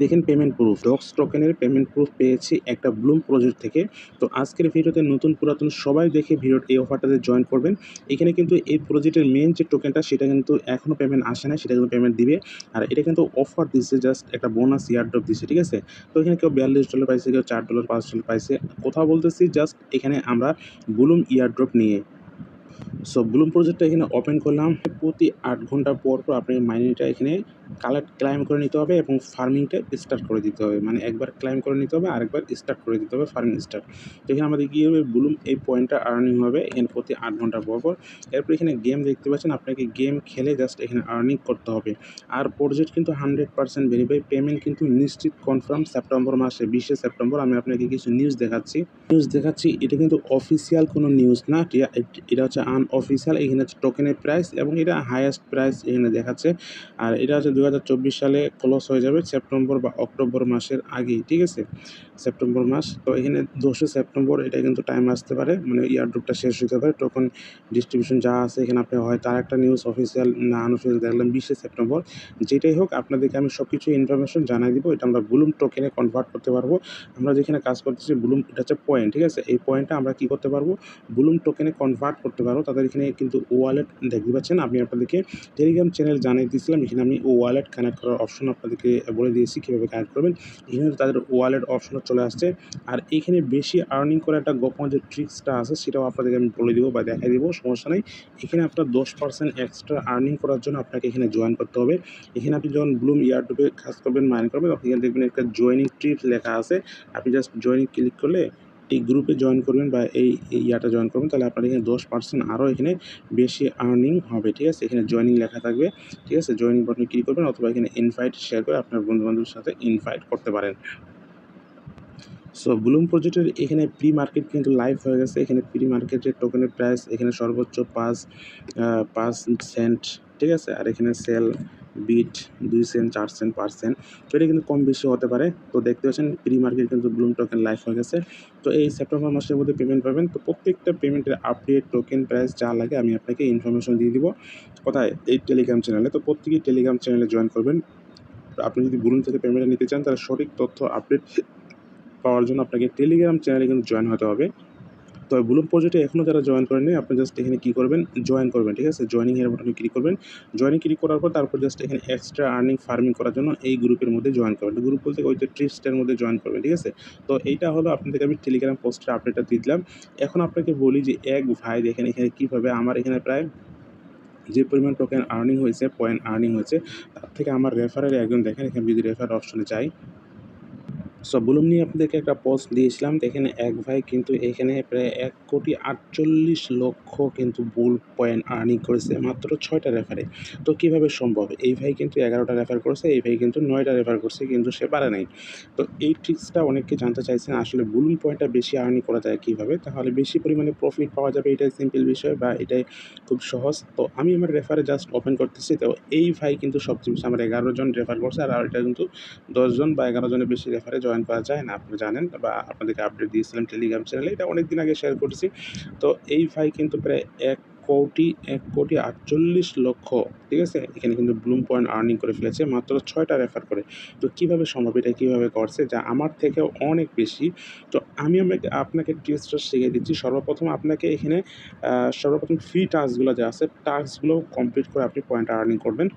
দেখেন payment proof docs টোকেনের payment proof পেয়েছি একটা ব্লুম প্রজেক্ট থেকে। তো আজকের ভিডিওতে নতুন পুরাতন সবাই দেখে ভিডিওর এই অফারটাতে জয়েন করবেন। এখানে কিন্তু এই প্রজেক্টের মেন যে টোকেনটা সেটা কিন্তু এখনও পেমেন্ট আসে না সেটা কিন্তু পেমেন্ট দিবে। আর এটা কিন্তু অফার দিচ্ছে জাস্ট একটা বোনাস ইয়ার ড্রপ দিচ্ছে ঠিক আছে? তো এখানে কেউ বিয়াল্লিশ ডলার পাইছে, কেউ চার ডলার পাঁচ ডলার পাইছে। কোথাও বলতেছি জাস্ট এখানে আমরা ব্লুম ইয়ার ড্রপ নিয়ে। সো ব্লুম প্রজেক্টটা এখানে ওপেন করলাম। প্রতি আট ঘণ্টা পর পর আপনি মাইনিটা এখানে কালেক্ট ক্লাইম করে নিতে হবে এবং ফার্মিংটা স্টার্ট করে দিতে হবে। মানে একবার ক্লাইম করে নিতে হবে, আরেকবার স্টার্ট করে দিতে হবে ফার্মিং স্টার্ট তো এখানে আমাদের কী হবে? ব্লুম এই পয়েন্টটা আর্নিং হবে এখানে প্রতি আট ঘণ্টা পর পর। এরপর এখানে গেম দেখতে পাচ্ছেন, আপনাকে গেম খেলে জাস্ট এখানে আর্নিং করতে হবে। আর প্রজেক্ট কিন্তু হান্ড্রেড পার্সেন্ট ভেরিফাই পেমেন্ট কিন্তু নিশ্চিত কনফার্ম সেপ্টেম্বর মাসে, বিশে সেপ্টেম্বর আমি আপনাকে কিছু নিউজ দেখাচ্ছি। নিউজ দেখাচ্ছি, এটা কিন্তু অফিসিয়াল কোনো নিউজ না, এটা হচ্ছে আনঅফিসিয়াল এখানে হচ্ছে টোকেনের প্রাইস এবং এটা হাইয়েস্ট প্রাইস এখানে দেখাচ্ছে। আর এটা হচ্ছে দু হাজার চব্বিশ সালে ক্লোজ হয়ে যাবে সেপ্টেম্বর বা অক্টোবর মাসের আগেই, ঠিক আছে? সেপ্টেম্বর মাস, তো এখানে দোসরা সেপ্টেম্বর, এটা কিন্তু টাইম আসতে পারে মানে ইয়ারড্রপটা শেষ হতে পারে টোকন ডিস্ট্রিবিউশন যা আছে এখানে আপনি হয় তার একটা নিউজ অফিসিয়াল না আনঅফিসিয়াল দেখলাম বিশে সেপ্টেম্বর, যেটাই হোক আপনাদেরকে আমি সব কিছু ইনফরমেশন জানাই দিব, এটা আমরা ব্লুম টোকেনে কনভার্ট করতে পারব। আমরা যেখানে কাজ করতেছি ব্লুম এটা হচ্ছে পয়েন্ট ঠিক আছে? এই পয়েন্টটা আমরা কী করতে পারব? ব্লুম টোকেনে কনভার্ট করতে পারব, তাদের এখানে কিন্তু ওয়ালেট দেখতে পাচ্ছেন, আমি আপনাদেরকে টেলিগ্রাম চ্যানেল জানিয়ে দিয়েছিলাম, এখানে আমি ওয়ালেট কানেক্ট করার অপশন আপনাদেরকে বলে দিয়েছি কীভাবে কানেক্ট করবেন। এখানে তাদের ওয়ালেট অপশন চলে আসছে। আর এখানে বেশি আর্নিং করার একটা গোপন যে ট্রিক্সটা আছে, সেটাও আপনাদেরকে আমি বলে দিব বা দেখাই দিব, সমস্যা নেই। এখানে আপনার দশ পার্সেন্ট এক্সট্রা আর্নিং করার জন্য আপনাকে এখানে জয়েন করতে হবে। এখানে আপনি যখন ব্লুম ইয়ারটুবে কাজ করবেন মাইন করবেন, তখন এখানে দেখবেন একটা জয়েনিং ট্রিপস লেখা আছে। আপনি জাস্ট জয়েনিং ক্লিক করলে এই গ্রুপে জয়েন করবেন বা এই ইয়াটা জয়েন করবেন, তাহলে আপনার এখানে দশ পার্সেন্ট আরও এখানে বেশি আর্নিং হবে, ঠিক আছে? এখানে জয়েনিং লেখা থাকবে, ঠিক আছে? জয়েনিং বাটনে ক্লিক করবেন অথবা এখানে ইনভাইট শেয়ার করে আপনার বন্ধুবান্ধবের সাথে ইনভাইট করতে পারেন। সো ব্লুম প্রজেক্টের এখানে প্রি মার্কেট কিন্তু লাইভ হয়ে গেছে। এখানে প্রি মার্কেটের টোকেনের প্রাইস এখানে সর্বোচ্চ পাঁচ পাঁচ সেন্ট ঠিক আছে? আর এখানে সেল বিট দুই সেন্ট চার সেন্ট পার সেন্ট তো এটা কিন্তু কম বেশি হতে পারে। তো দেখতে পাচ্ছেন প্রি মার্কেট কিন্তু ব্লুম টোকেন লাইফ হয়ে গেছে। তো এই সেপ্টেম্বর মাসের মধ্যে পেমেন্ট পাবেন। তো প্রত্যেকটা পেমেন্টের আপডেট টোকেন প্রাইস যা লাগে আমি আপনাকে ইনফরমেশন দিয়ে দিব। কোথায়? এই টেলিগ্রাম চ্যানেলে তো প্রত্যেকেই টেলিগ্রাম চ্যানেলে জয়েন করবেন। আপনি যদি ব্লুম থেকে পেমেন্ট নিতে চান, তাহলে সঠিক তথ্য আপডেট পাওয়ার জন্য আপনাকে টেলিগ্রাম চ্যানেলে কিন্তু জয়েন হতে হবে। তো ব্লুম প্রজেক্টে এখনও যারা জয়েন করেননি, আপনি জাস্ট এখানে কী করবেন? জয়েন করবেন, ঠিক আছে? জয়েনিং এর বাটনে ক্লিক করবেন। জয়েনিং ক্লিক করার পর তারপর জাস্ট এখানে এক্সট্রা আর্নিং ফার্মিং করার জন্য এই গ্রুপের মধ্যে জয়েন করবেন। গ্রুপ বলতে ওই যে ট্রিপসটার মধ্যে জয়েন করবেন, ঠিক আছে? তো এইটা হলো আপনাদেরকে আমি টেলিগ্রাম পোস্টের আপডেটটা দিলাম। এখন আপনাকে বলি যে, এক ভাই দেখেন এখানে কীভাবে আমার এখানে প্রায় যে পরিমাণ টোকেন আর্নিং হয়েছে পয়েন্ট আর্নিং হয়েছে, তার থেকে আমার রেফারের একজন দেখেন, এখানে যদি রেফার অপশনে যাই। সো ব্লুম নিয়ে আপনাদেরকে একটা পোস্ট দিয়েছিলাম। এখানে এক ভাই কিন্তু এখানে প্রায় এক কোটি আটচল্লিশ লক্ষ কিন্তু বুল পয়েন্ট আর্নিং করেছে, মাত্র ছয়টা রেফারে তো কীভাবে সম্ভব? এই ভাই কিন্তু এগারোটা রেফার করেছে, এই ভাই কিন্তু নয়টা রেফার করছে, কিন্তু সে পারে নাই। তো এই ট্রিক্সটা অনেককে জানতে চাইছেন, আসলে বুলুম পয়েন্টটা বেশি আর্নিং করা যায় কীভাবে? তাহলে বেশি পরিমাণে প্রফিট পাওয়া যাবে, এটাই সিম্পল বিষয় বা এটাই খুব সহজ। তো আমি আমার রেফারে জাস্ট ওপেন করতেছি। তো এই ভাই কিন্তু সবচেয়ে বেশি আমার এগারো জন রেফার করছে, আর এটা কিন্তু দশজন বা এগারো জনের বেশি রেফারে জয়েন করা যায় না, আপনি জানেন, বা আপনাদেরকে আপডেট দিয়েছিলাম টেলিগ্রাম চ্যানেলে এটা অনেক দিন আগে শেয়ার করেছি। তো এই ভাই কিন্তু প্রায় এক কোটি এক কোটি আটচল্লিশ লক্ষ, ঠিক আছে? এখানে কিন্তু ব্লুম পয়েন্ট আর্নিং করে ফেলেছে, মাত্র ছয়টা রেফার করে। তো কীভাবে সম্ভব? এটা কীভাবে করছে? যা আমার থেকে অনেক বেশি। তো আমি আমাকে আপনাকে টিপসটা শিখিয়ে দিচ্ছি। সর্বপ্রথম আপনাকে এখানে সর্বপ্রথম ফ্রি টাস্কগুলো যা আছে টাস্কগুলো কমপ্লিট করে আপনি পয়েন্ট আর্নিং করবেন।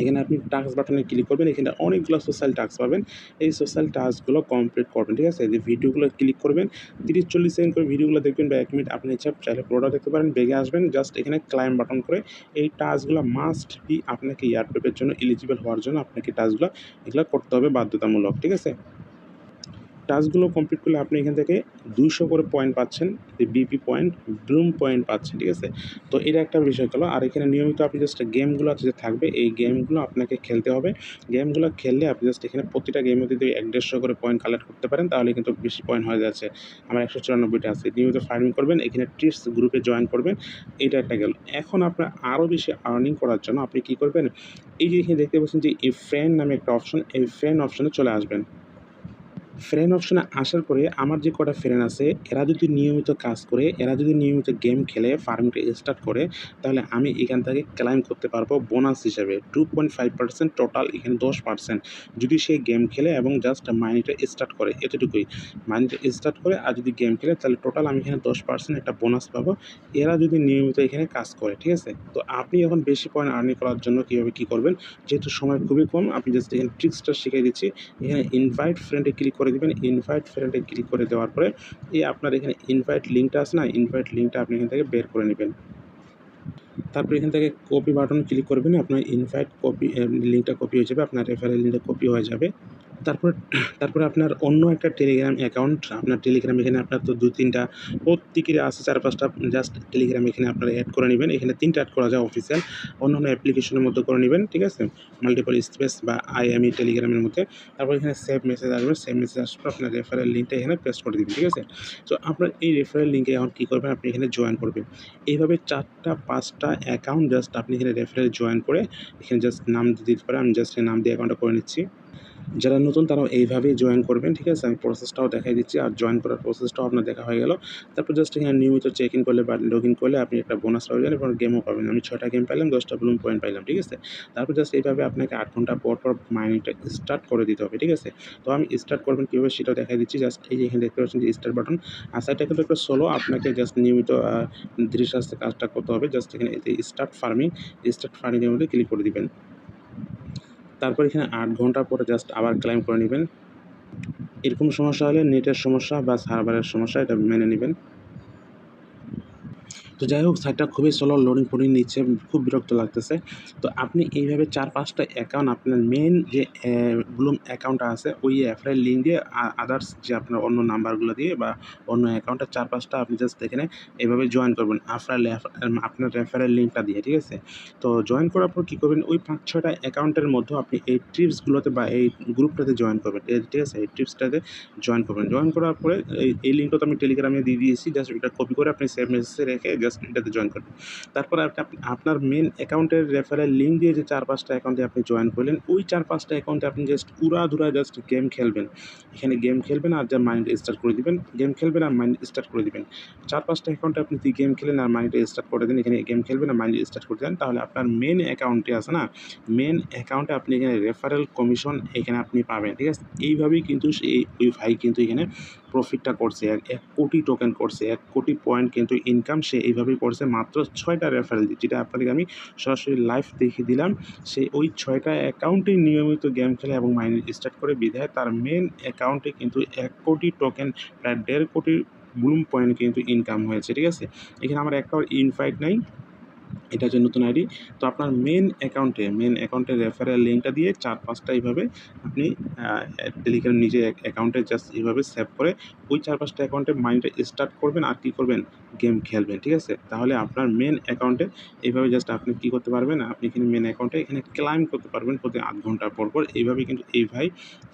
এখানে আপনি টাস্ক বাটনে ক্লিক করবেন, এখানে অনেকগুলো সোশ্যাল টাস্ক পাবেন। এই সোশ্যাল টাস্কগুলো কমপ্লিট করবেন, ঠিক আছে? যে ভিডিওগুলো ক্লিক করবেন, তিরিশ, চল্লিশ সেকেন্ড করে ভিডিওগুলো দেখবেন বা এক মিনিট আপনি ইচ্ছা চাইলে পুরোটা দেখতে পারেন, বেগে আসবেন জাস্ট এখানে ক্লাইম বাটন করে এই টাস্কগুলো মাস্ট বি আপনাকে এয়ারপেপের জন্য এলিজিবল হওয়ার জন্য আপনাকে টাস্কগুলো এগুলো করতে হবে বাধ্যতামূলক, ঠিক আছে? টাস্কগুলো কমপ্লিট করলে আপনি এখান থেকে দুইশো করে পয়েন্ট পাচ্ছেন বিপি পয়েন্ট ব্লুম পয়েন্ট পাচ্ছেন, ঠিক আছে? তো এটা একটা বিষয় হলো আর এখানে নিয়মিত আপনি জাস্ট গেমগুলো আছে যে থাকবে, এই গেমগুলো আপনাকে খেলতে হবে। গেমগুলো খেললে আপনি জাস্ট এখানে প্রতিটা গেমের যদি এক দেড়শো করে পয়েন্ট কালেক্ট করতে পারেন, তাহলে কিন্তু বেশি পয়েন্ট হয়ে যাচ্ছে। আমার একশো চুরানব্বইটা আছে। নিয়মিত ফার্মিং করবেন, এখানে টিপস গ্রুপে জয়েন করবেন, এটা একটা গেল। এখন আপনার আরও বেশি আর্নিং করার জন্য আপনি কী করবেন? এই যে এখানে দেখতে পাচ্ছেন যে এই ফ্রেন্ড নামে একটা অপশন এই ফ্রেন্ড অপশনে চলে আসবেন। ফ্রেন্ড অপশনে আসার পরে আমার যে কটা ফ্রেন্ড আছে, এরা যদি নিয়মিত কাজ করে, এরা যদি নিয়মিত গেম খেলে ফার্মিংটা স্টার্ট করে, তাহলে আমি এখান থেকে ক্লাইম করতে পারব বোনাস হিসাবে। Two point five percent total এখানে দশ পার্সেন্ট যদি সে গেম খেলে এবং জাস্ট মাইনিটা স্টার্ট করে, এতটুকুই। মাইনিটা স্টার্ট করে আর যদি গেম খেলে, তাহলে টোটাল আমি এখানে দশ পার্সেন্ট একটা বোনাস পাবো। এরা যদি নিয়মিত এখানে কাজ করে, ঠিক আছে? তো আপনি এখন বেশি পয়েন্ট আর্নিং করার জন্য কীভাবে কী করবেন? যেহেতু সময় খুবই কম, আপনি জাস্ট এখানে ট্রিক্সটা শিখিয়ে দিচ্ছি। এখানে ইনভাইট ফ্রেন্ডে ক্লিক করে দেবেন ইনভাইট ফ্রেন্ডে ক্লিক করে দেওয়ার পরে এই আপনার এখানে ইনভাইট লিঙ্কটা আছে না ইনভাইট লিঙ্কটা আপনি এখান থেকে বের করে নেবেন। তারপর এখান থেকে কপি বাটন ক্লিক করবেন, আপনার ইনভাইট কপি লিঙ্কটা কপি হয়ে যাবে, আপনার রেফারেল লিঙ্কটা কপি হয়ে যাবে। তারপর, তারপরে আপনার অন্য একটা টেলিগ্রাম অ্যাকাউন্ট, আপনার টেলিগ্রাম এখানে আপনার তো দু তিনটা প্রত্যেকের আছে চার পাঁচটা জাস্ট টেলিগ্রাম এখানে আপনারা অ্যাড করে নেবেন। এখানে তিনটা অ্যাড করা যায় অফিসিয়াল অন্য অন্য অ্যাপ্লিকেশনের মধ্যে করে নেবেন, ঠিক আছে? মাল্টিপল স্পেস বা আইএমই টেলিগ্রামের মধ্যে। তারপর এখানে সেভ মেসেজ আসবে। সেভ মেসেজ আসবে আপনার রেফারেল লিঙ্কটা এখানে পেস্ট করে দিবেন, ঠিক আছে? তো আপনার এই রেফারেল লিঙ্কে এখন কী করবেন? আপনি এখানে জয়েন করবেন। এইভাবে চারটা, পাঁচটা অ্যাকাউন্ট জাস্ট আপনি এখানে রেফারেল জয়েন করে এখানে জাস্ট নাম দিতে পারে আমি জাস্ট নাম দিয়ে অ্যাকাউন্টটা করে নিচ্ছি। যারা নতুন, তারাও এইভাবেই জয়েন করবেন, ঠিক আছে? আমি প্রসেসটাও দেখাই দিচ্ছি আর জয়েন করার প্রসেসটাও আপনার দেখা হয়ে গেল। তারপর জাস্ট এখানে নিয়মিত চেক ইন করলে বা লগ ইন করলে আপনি একটা বোনাস পাবেন এবং গেমও পাবেন আমি ছটা গেম পাইলাম, দশটা ব্লুম পয়েন্ট পাইলাম, ঠিক আছে? তারপর জাস্ট এইভাবে আপনাকে আট ঘণ্টা পর পর মাইনিংটা স্টার্ট করে দিতে হবে, ঠিক আছে? তো আমি স্টার্ট করবেন কীভাবে সেটাও দেখাই দিচ্ছি। জাস্ট এই এখানে দেখতে পাচ্ছেন যে স্টার্ট বাটন আর সাইডটা কিন্তু একটা সোলো আপনাকে জাস্ট নিয়মিত ধীরে সাস্তে কাজটা করতে হবে। জাস্ট এখানে স্টার্ট ফার্মিং স্টার্ট ফার্মিংয়ের মধ্যে ক্লিক করে দিবেন। তারপর এখানে আট ঘণ্টা পরে জাস্ট আবার ক্লাইম করে নেবেন। এরকম সমস্যা হলে নেটের সমস্যা বা সার্ভারের সমস্যা এটা মেনে নেবেন। তো যাই হোক সাইটটা খুবই স্লো লোডিং ফোডিং নিচ্ছে, খুব বিরক্ত লাগতেছে। তো আপনি এইভাবে চার পাঁচটা অ্যাকাউন্ট আপনার মেন যে ব্লুম অ্যাকাউন্টটা আছে, ওই অ্যাপের লিঙ্ক দিয়ে আদার্স যে আপনার অন্য নাম্বারগুলো দিয়ে বা অন্য অ্যাকাউন্টের চার পাঁচটা আপনি জাস্ট এখানে এইভাবে জয়েন করবেন। আপনার আপনার রেফারেল লিঙ্কটা দিয়ে, ঠিক আছে? তো জয়েন করার পর কী করবেন, ওই পাঁচ ছটা অ্যাকাউন্টের মধ্যে আপনি এই ট্রিপসগুলোতে বা এই গ্রুপটাতে জয়েন করবেন, ঠিক আছে? এই ট্রিপসটাতে জয়েন করবেন। জয়েন করার পরে এই লিঙ্কটা তো আমি টেলিগ্রামে দিয়ে দিয়েছি জাস্ট এটা কপি করে আপনি সেভ মেসেজে রেখে জাস্ট এটাতে জয়েন করবেন। তারপর আপনার মেন অ্যাকাউন্টের রেফারেল লিঙ্ক দিয়ে যে চার পাঁচটা অ্যাকাউন্টে আপনি জয়েন করলেন, ওই চার পাঁচটা অ্যাকাউন্টে আপনি জাস্ট উড়াধুরা জাস্ট গেম খেলবেন। এখানে গেম খেলবেন আর যা মাইন্ড স্টার্ট করে দিবেন। গেম খেলবেন আর মাইন্ড স্টার্ট করে দিবেন। চার পাঁচটা অ্যাকাউন্টে আপনি গেম খেলেন আর মাইন্ডটা স্টার্ট করে দেন, এখানে গেম খেলবেন আর মাইন্ড স্টার্ট করে দেন, তাহলে আপনার মেন অ্যাকাউন্টে আছে না মেন অ্যাকাউন্টে আপনি এখানে রেফারেল কমিশন এখানে আপনি পাবেন, ঠিক আছে? এইভাবেই কিন্তু এই ওই ভাই কিন্তু এখানে প্রফিটটা করছে, এক এক কোটি টোকেন করছে, এক কোটি পয়েন্ট কিন্তু ইনকাম সে এইভাবেই করছে, মাত্র ছয়টা রেফারেল দিয়ে যেটা আপনাদেরকে আমি সরাসরি লাইভ দেখিয়ে দিলাম, সে ওই ছয়টা অ্যাকাউন্টে নিয়মিত গেম খেলে এবং মাইনিং স্টার্ট করে বিধায় তার মেন অ্যাকাউন্টে কিন্তু এক কোটি টোকেন প্রায় দেড় কোটি ব্লুম পয়েন্ট কিন্তু ইনকাম হয়েছে, ঠিক আছে? এখানে আমার একটাও ইনফাইট নাই। এটা হচ্ছে নতুন আইডি। তো আপনার মেন অ্যাকাউন্টে মেন অ্যাকাউন্টের রেফারেল লিঙ্কটা দিয়ে চার পাঁচটা এইভাবে আপনি টেলিগ্রাম নিজে অ্যাকাউন্টে জাস্ট এইভাবে সেভ করে ওই চার পাঁচটা অ্যাকাউন্টে মাইন্ডটা স্টার্ট করবেন আর কী করবেন? গেম খেলবেন, ঠিক আছে? তাহলে আপনার মেন অ্যাকাউন্টে এইভাবে জাস্ট আপনি কী করতে পারবেন? আপনি এখানে মেন অ্যাকাউন্টে এখানে ক্লাইম করতে পারবেন প্রতি আধ ঘণ্টা পর পর। এইভাবে কিন্তু এই ভাই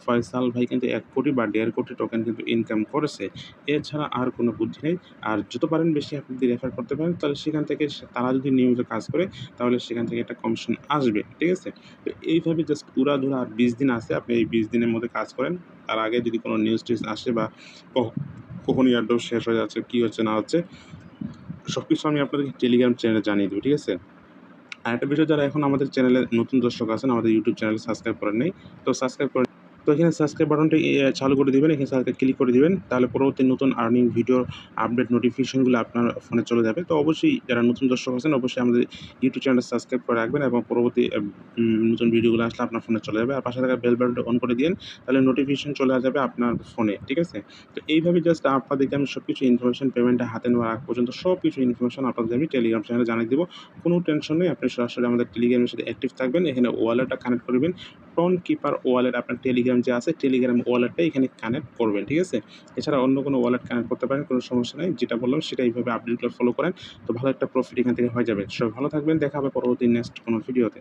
ফয়সাল ভাই কিন্তু এক কোটি বা দেড় কোটি টোকেন কিন্তু ইনকাম করেছে। এছাড়া আর কোনো বুদ্ধি নেই। আর যত পারেন বেশি আপনি যদি রেফার করতে পারেন, তাহলে সেখান থেকে তারা যদি নিয়মিত কাজ করে, তাহলে সেখান থেকে একটা কমিশন আসবে, ঠিক আছে? তো এইভাবে জাস্ট উড়াধুরা আর বিশ দিন আসে আপনি এই বিশ দিনের মধ্যে কাজ করেন। তার আগে যদি কোনো নিউজ টিউজ আসে বা কখন ইয়ারডোজ শেষ হয়ে যাচ্ছে, কী হচ্ছে না হচ্ছে সব কিছু আমি আপনাদেরকে টেলিগ্রাম চ্যানেলে জানিয়ে দেবো, ঠিক আছে? আর একটা বিষয়, যারা এখন আমাদের চ্যানেলে নতুন দর্শক আছেন, আমাদের ইউটিউব চ্যানেলে সাবস্ক্রাইব করেন নেই, তো সাবস্ক্রাইব করে তো এখানে সাবস্ক্রাইব বাটনটি চালু করে দিবেন, এখানে সাবস্ক্রাইব ক্লিক করে দিবেন, তাহলে পরবর্তী নতুন আর্নিং ভিডিও আপডেট নোটিফিকেশনগুলো আপনার ফোনে চলে যাবে। তো অবশ্যই যারা নতুন দর্শক আছেন, অবশ্যই আমাদের ইউটিউব চ্যানেলটা সাবস্ক্রাইব করে রাখবেন এবং পরবর্তী নতুন ভিডিওগুলো আসলে আপনার ফোনে চলে যাবে। আর পাশে থাকা বেল বাটনটা অন করে দিন তাহলে নোটিফিকেশন চলে যাবে আপনার ফোনে ঠিক আছে? তো এইভাবে জাস্ট আপনাদেরকে আমি সব কিছু ইনফরমেশন পেমেন্টটা হাতে নেওয়ার আগ পর্যন্ত সব কিছু ইনফরমেশন আপনাদের আমি টেলিগ্রাম চ্যানেলে জানিয়ে দেবো। কোনো টেনশন নেই, আপনি সরাসরি আমাদের টেলিগ্রামের সাথে অ্যাক্টিভ থাকবেন, এখানে ওয়ালেটটা কানেক্ট করবেন টন কিপার ওয়ালেট আপনার টেলিগ্রাম যে আছে টেলিগ্রাম ওয়ালেটটা এখানে কানেক্ট করবেন, ঠিক আছে? এছাড়া অন্য কোনো ওয়ালেট কানেক্ট করতে পারেন, কোনো সমস্যা নেই, যেটা বললাম সেটা এইভাবে আপডেটগুলো ফলো করেন, তো ভালো একটা প্রফিট এখান থেকে হয়ে যাবে। সব ভালো থাকবেন, দেখা হবে পরবর্তী নেক্সট কোনো ভিডিওতে